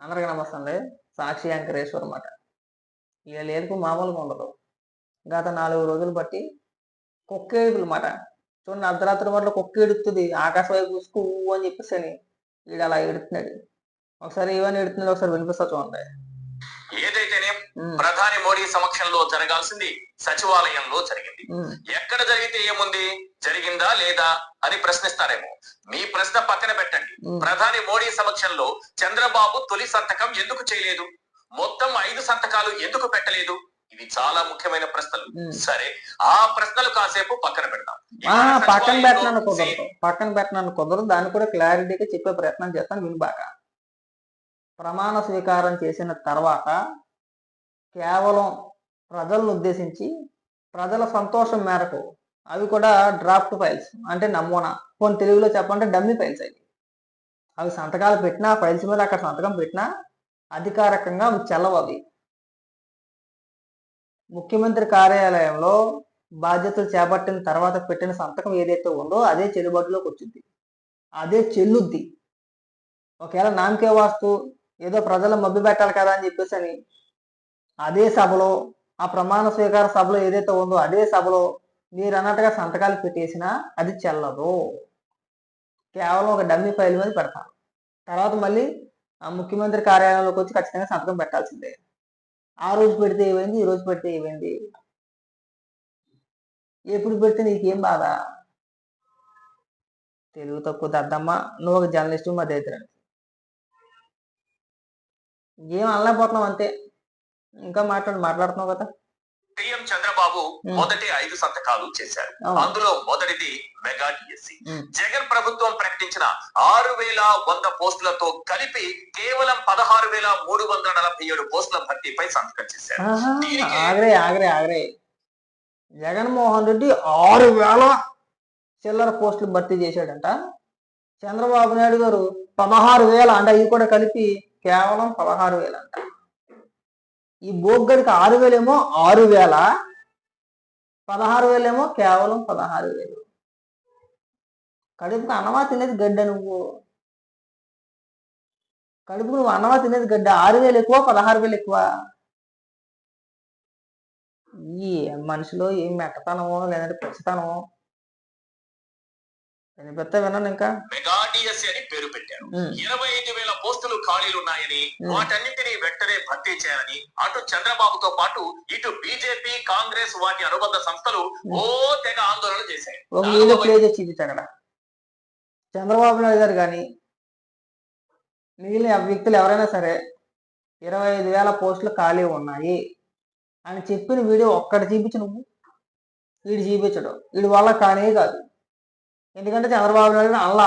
అందరికీ నమస్తే సాక్షి అంకరేశ్వర్ అన్నమాట. ఇక లేదు మామూలుగా ఉండదు. గత నాలుగు రోజులు బట్టి కుక్క ఏడుపులు మాట చూడండి అర్ధరాత్రి వరకు కుక్క ఏడుస్తుంది ఆకాశం వైపు చూసుకు అని చెప్పేసి అని వీడు అలా ఏడుతున్నాడు ఒకసారి ఏమని ఏడుతున్నాడు ఒకసారి వినిపిస్తా చూడండి. ప్రధాని మోడీ సమక్షంలో జరగాల్సింది సచివాలయంలో జరిగింది. ఎక్కడ జరిగితే ఏముంది? జరిగిందా లేదా అని ప్రశ్నిస్తారేమో. మీ ప్రశ్న పక్కన పెట్టండి. ప్రధాని మోడీ సమక్షంలో చంద్రబాబు తొలి సంతకం ఎందుకు చేయలేదు? మొత్తం ఐదు సంతకాలు ఎందుకు పెట్టలేదు? ఇవి చాలా ముఖ్యమైన ప్రశ్నలు. సరే ఆ ప్రశ్నలు కాసేపు పక్కన ఇవాళ పక్కన పెట్టనని కుదరదు. పక్కన పెట్టనని కుదరదు. దాన్ని కూడా క్లారిటీగా చెప్పే ప్రయత్నం చేస్తాను విను బాగా ప్రమాణ స్వీకారం చేసిన తర్వాత కేవలం ప్రజలను ఉద్దేశించి ప్రజల సంతోషం మేరకు అవి కూడా డ్రాఫ్ట్ ఫైల్స్ అంటే నమూనా. కొన్ని తెలుగులో చెప్పంటే డమ్మీ ఫైల్స్ అవి. అవి సంతకాలు పెట్టినా ఫైల్స్ మీద అక్కడ సంతకం పెట్టినా అధికారికంగా అవి చెల్లవు అవి. ముఖ్యమంత్రి కార్యాలయంలో బాధ్యతలు చేపట్టిన తర్వాత పెట్టిన సంతకం ఏదైతే ఉందో అదే చెల్లుబాటులోకి వచ్చింది. అదే చెల్లుద్ది. ఒకవేళ నామకే వాస్తు ఏదో ప్రజలు మబ్బి పెట్టాలి కదా అని చెప్పేసి అని అదే సభలో ఆ ప్రమాణ స్వీకార సభలో ఏదైతే ఉందో అదే సభలో మీరు అన్నట్టుగా సంతకాలు పెట్టేసినా అది చెల్లదు. కేవలం ఒక డమ్మీ ఫైల్ మీద పెడతారు తర్వాత మళ్ళీ ఆ ముఖ్యమంత్రి కార్యాలయంలోకి వచ్చి ఖచ్చితంగా సంతకం పెట్టాల్సిందే. ఆ రోజు పెడితే ఏమైంది? ఈ రోజు పెడితే ఏమైంది? ఎప్పుడు పెడితే నీకేం బాధ? తెలుగు తక్కువ దద్దమ్మ. నువ్వు ఒక జర్నలిస్టు మా దగ్గర ఏం అనలేకపోతున్నావు అంతే. ఇంకా మాట్లాడు మాట్లాడుతున్నావు కదా. సీఎం చంద్రబాబు. మొదటి ఐదు సంతకాలు చేశారు. అందులో మొదటిది మెగా డిఎస్సి. జగన్ ప్రభుత్వం ప్రకటించిన ఆరు వేల వంద పోస్టులతో కలిపి కేవలం పదహారు వేల మూడు వందల నలభై ఏడు పోస్టుల భర్తీపై సంతకం చేశారు. ఆగరే ఆగరే ఆగరే. జగన్మోహన్ రెడ్డి ఆరు వేల చిల్లర పోస్టులు భర్తీ చేశాడంట. చంద్రబాబు నాయుడు గారు పదహారు వేల అంటే ఇవి కూడా కలిపి కేవలం పదహారు వేలు అంట ఈ బోగ్గడికి ఆరు వేలేమో ఆరు వేల పదహారు వేలేమో కేవలం పదహారు వేలు. కడుపుకు అన్నమా తినేది గడ్డ నువ్వు? కడుపుకు నువ్వు అన్నమా తినేది గడ్డ? ఆరు వేలు ఎక్కువ పదహారు వేలు ఎక్కువ? ఈ మనిషిలో ఏం మెట్టతనమో లేదంటే పెంచుతానమో పెద్ద విన్నాను ఇంకా. మెగా డిఎస్సి అని పేరు పెట్టారు. ఇరవై ఐదు వేల పోస్టులు ఖాళీలు ఉన్నాయని. వాటన్నింటినీ వెంటనే భర్తీ చేయాలని అటు చంద్రబాబుతో పాటు ఇటు బీజేపీ కాంగ్రెస్ వాటి అనుబంధ సంస్థలు ఓ తెగ ఆందోళన చేశాయి. చంద్రబాబు నాయుడు గారు కానీ మిగిలిన వ్యక్తులు ఎవరైనా సరే ఇరవై ఐదు వేల పోస్టులు ఖాళీ ఉన్నాయి అని చెప్పిన వీడియో ఒక్కటి చూపించు నువ్వు. వీడు చూపించడు. వీడి వల్ల కానే కాదు. ఎందుకంటే చంద్రబాబు నాయుడు అల్లా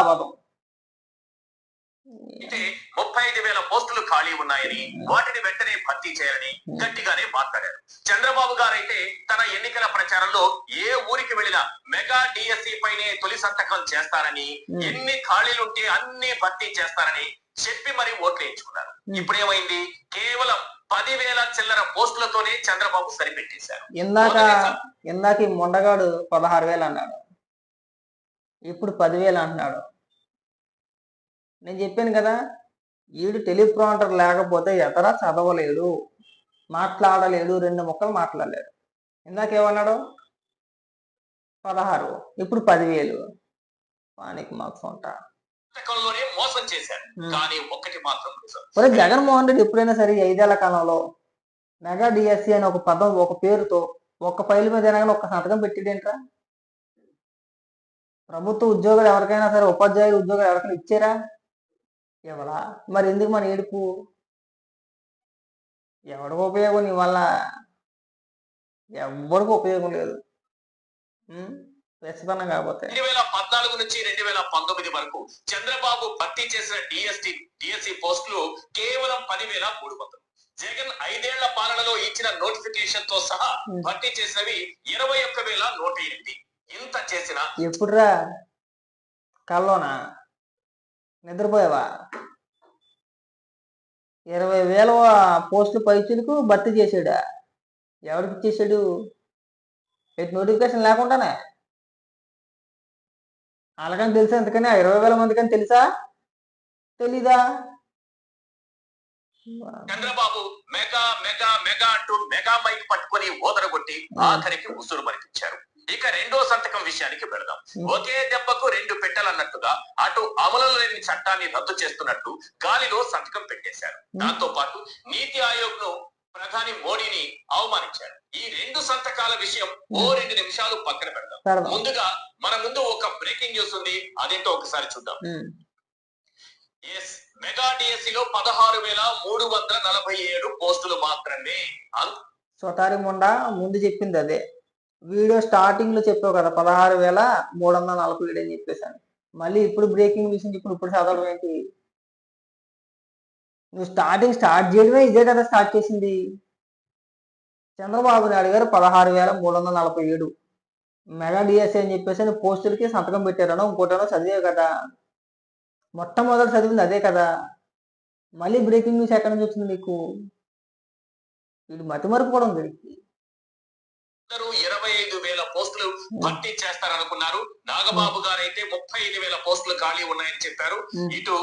అయితే ముప్పై ఐదు వేల పోస్టులు ఖాళీ ఉన్నాయని వాటిని వెంటనే భర్తీ చేయాలని గట్టిగానే మాట్లాడారు. చంద్రబాబు గారైతే తన ఎన్నికల ప్రచారంలో ఏ ఊరికి వెళ్ళినా మెగా డిఎస్సి పైనే తొలి సంతకం చేస్తారని. ఎన్ని ఖాళీలుంటే అన్ని భర్తీ చేస్తారని చెప్పి మరి ఓట్లు వేయించుకున్నారు. ఉమ్. ఇప్పుడు ఏమైంది కేవలం పదివేల చిల్లర పోస్టులతోనే చంద్రబాబు సరిపెట్టేశారు. ఇందాక ఇందాక మొండగాడు పదహారు వేలు అన్నాడు. ఇప్పుడు పదివేలు అంటున్నాడు. నేను చెప్పాను కదా వీడు టెలిప్రాంటర్ లేకపోతే ఎతరా చదవలేడు మాట్లాడలేడు రెండు ముక్కలు మాట్లాడలేడు. ఇందాక ఏమన్నాడు? పదహారు ఇప్పుడు పదివేలు. పానికి మార్క్స్ ఉంటా మోసం చేశారు. ఉమ్. కానీ ఒక్కటి మాత్రం నిజం. ఒరే జగన్మోహన్ రెడ్డి ఎప్పుడైనా సరే ఐదేళ్ళ కాలంలో మెగా డిఎస్సి అని ఒక పదం ఒక పేరుతో ఒక ఫైల్ మీద ఒక సంతకం పెట్టిడేంట్రా? ప్రభుత్వ ఉద్యోగులు ఎవరికైనా సరే ఉపాధ్యాయులు ఉద్యోగులు ఎవరికైనా ఇచ్చారా? ఎవరా మరి ఎందుకు మన ఏడుపు? ఎవడికి ఉపయోగం? నీ వల్ల ఎవరికి ఉపయోగం లేదు? వ్యస్తనం కాకపోతే. రెండు వేల పద్నాలుగు నుంచి రెండు వేల పంతొమ్మిది వరకు చంద్రబాబు భర్తీ చేసిన డిఎస్టి డిఎస్సి పోస్టులు కేవలం పదివేల మూడు వందలు. జగన్ ఐదేళ్ళ పాలనలో ఇచ్చిన నోటిఫికేషన్తో సహా. భర్తీ చేసినవి ఇరవై ఒక్క వేల నూట ఎనిమిది. ఇంత చేసిన ఎప్పుడురా? కల్లోనా? నిద్రపోయావా? ఇరవై వేల పోస్టులు పైచులకు భర్తీ చేసాడా ఎవరికి ఇచ్చేసాడు ఎటు నోటిఫికేషన్ లేకుండానే? వాళ్ళకని తెలుసా ఎందుకని ఆ ఇరవై వేల మందికని తెలుసా? తెలీదా? చంద్రబాబు మెగా మెగా మెగా అంటూ మెగా మైక్ పట్టుకొని ఓదరగొట్టి ఆఖరికి ఉసురు మరిపించారు. ఇక రెండో సంతకం విషయానికి వెళదాం. ఒకే దెబ్బకు రెండు పెట్టెలన్నట్టుగా అటు అమలులో లేని చట్టాన్ని రద్దు చేస్తున్నట్టు గాలిలో సంతకం పెట్టేశారు. దాంతో పాటు నీతి ఆయోగ్ను ప్రధాని మోడీని అవమానించారు. ఈ రెండు సంతకాల విషయం ఓ రెండు నిమిషాలు పక్కన పెడదాం. పెడదాం. ముందుగా మన ముందు ఒక బ్రేకింగ్ న్యూస్ ఉంది. అదేంటో ఒకసారి చూద్దాం. ఎస్ మెగా డిఎస్సి లో పదహారు వేల మూడు వందల నలభై ఏడు పోస్టులు మాత్రమే. ముండా ముందు చెప్పింది అదే. వీడియో స్టార్టింగ్లో చెప్పావు కదా పదహారు వేల మూడు వందల నలభై ఏడు అని చెప్పేసాను. మళ్ళీ ఇప్పుడు బ్రేకింగ్ న్యూస్ ఇప్పుడు ఇప్పుడు చదవడం ఏంటి? నువ్వు స్టార్టింగ్ స్టార్ట్ చేయడమే ఇదే కదా స్టార్ట్ చేసింది. చంద్రబాబు నాయుడు గారు పదహారు వేల మూడు వందల నలభై ఏడు. మెగా డిఎస్ఏ అని చెప్పేసి అని పోస్టులకి సంతకం పెట్టారనో ఇంకోటనో చదివే కదా. మొట్టమొదటి చదివింది అదే కదా. మళ్ళీ బ్రేకింగ్ న్యూస్ ఎక్కడి నుంచి వచ్చింది నీకు? వీడు మతిమరుపు కూడా ఉంది. ఇరవై ఐదు వేల పోస్టులు భర్తీ చేస్తారనుకున్నారు నాగబాబు గారు అయితే ముప్పై ఐదు వేల పోస్టులు ఖాళీ ఉన్నాయని చెప్పారు. ఉమ్. ఇటు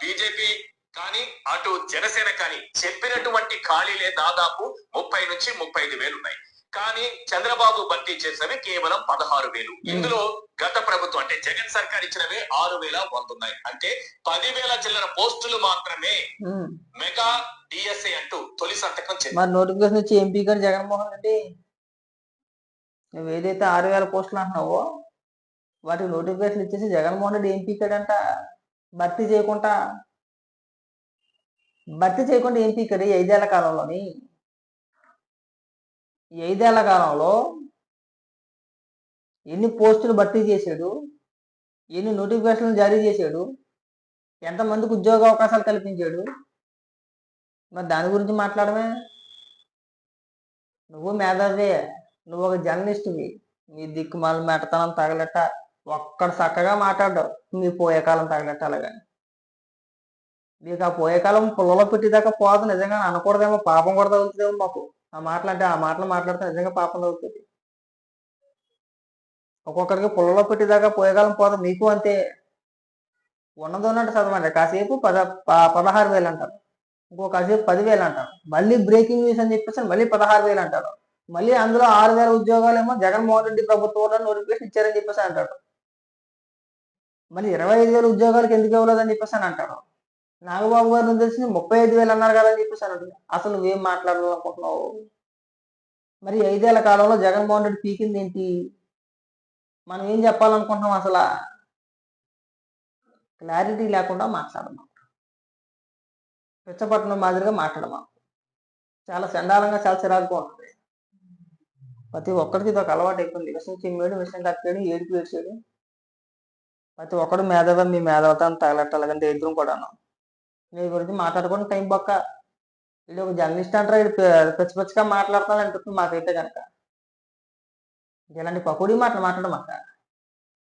బీజేపీ కానీ అటు జనసేన కానీ చెప్పినటువంటి ఖాళీలే దాదాపు ముప్పై నుంచి ముప్పై ఐదు వేలు ఉన్నాయి కానీ చంద్రబాబు భర్తీ చేసినవి కేవలం పదహారు వేలు. ఇందులో గత ప్రభుత్వం అంటే జగన్ సర్కార్ ఇచ్చినవే ఆరు వేల వంద ఉన్నాయి. అంటే పదివేల చిల్లర పోస్టులు మాత్రమే. మెగా డిఎస్ఏ అంటూ తొలి సంతకం నోటిఫికేషన్ వచ్చి ఎంపీ గారు జగన్మోహన్ రెడ్డి నువ్వు ఏదైతే ఆరు వేల పోస్టులు అంటున్నావో వాటికి నోటిఫికేషన్ ఇచ్చేసి జగన్మోహన్ రెడ్డి ఏం పీకాడంట? భర్తీ చేయకుండా భర్తీ చేయకుండా ఎంపీ పీకాడు ఈ ఐదేళ్ళ కాలంలోని? ఈ ఐదేళ్ళ కాలంలో ఎన్ని పోస్టులు భర్తీ చేశాడు? ఎన్ని నోటిఫికేషన్లు జారీ చేశాడు? ఎంతమందికి ఉద్యోగ అవకాశాలు కల్పించాడు? మరి దాని గురించి మాట్లాడమే. నువ్వు మేధావే. నువ్వు ఒక జర్నలిస్ట్వి. నీ దిక్కు మళ్ళీ మెట్టతనం తగలెట్ట. ఒక్కడ చక్కగా మాట్లాడవు నీ పోయే కాలం తగలెట్ట అలాగా నీకు ఆ పోయే కాలం పుల్లలో పెట్టేదాకా పోదు. నిజంగా అనకూడదేమో పాపం కూడా తగులుతుందేమో మాకు. ఆ మాటలు అంటే ఆ మాటలు మాట్లాడితే నిజంగా పాపం తగులుతుంది. ఒక్కొక్కరికి పుల్లలో పెట్టేదాకా పోయే కాలం పోదు. మీకు అంతే. ఉన్నది ఉన్నట్టు చదవండి. కాసేపు పద ప- పదహారు వేలు అంటారు ఇంకో కాసేపు పదివేలు అంటారు మళ్ళీ బ్రేకింగ్ న్యూస్ అని చెప్పేసి మళ్ళీ పదహారు వేలు అంటారు మళ్ళీ అందులో ఆరు వేల ఉద్యోగాలేమో జగన్మోహన్ రెడ్డి ప్రభుత్వం నోటిఫికేషన్ ఇచ్చారని చెప్పేసి అంటాడు మళ్ళీ ఇరవై ఐదు వేల ఉద్యోగాలకు ఎందుకు ఇవ్వలేదని చెప్పేసి అని అంటాడు నాగబాబు గారు తెలిసి ముప్పై ఐదు వేలు అన్నారు కదా అని చెప్పేసి అని అసలు నువ్వేం మాట్లాడాలనుకుంటున్నావు మరి ఐదేళ్ళ కాలంలో జగన్మోహన్ రెడ్డి పీకింది ఏంటి? మనం ఏం చెప్పాలనుకుంటున్నాం అసలు? క్లారిటీ లేకుండా మాట్లాడమా పిచ్చపట్నం మాదిరిగా మాట్లాడమా చాలా చండాలంగా చాలా చిరాకుగా ఉంటుంది. ప్రతి ఒక్కరికి ఇది ఒక అలవాటు అయిపోయింది. విషయం చిమ్మేడు విషయం కక్కాడు ఏడుపు ఏడ్చాడు ప్రతి ఒక్కడు మేధావ మీ మేధావతాన్ని తగలట్టాలంటే ఇద్దరం కూడాను. మీ గురించి మాట్లాడుకుని టైం పక్క. వీడు ఒక జర్నలిస్ట్ అంటారా వీడు పి- పిచ్చి పిచ్చిగా మాట్లాడుతున్నాడు అనిపిస్తుంది మాకైతే కనుక ఇలాంటి పకోడీ మాటలు మాట్లాడమాక.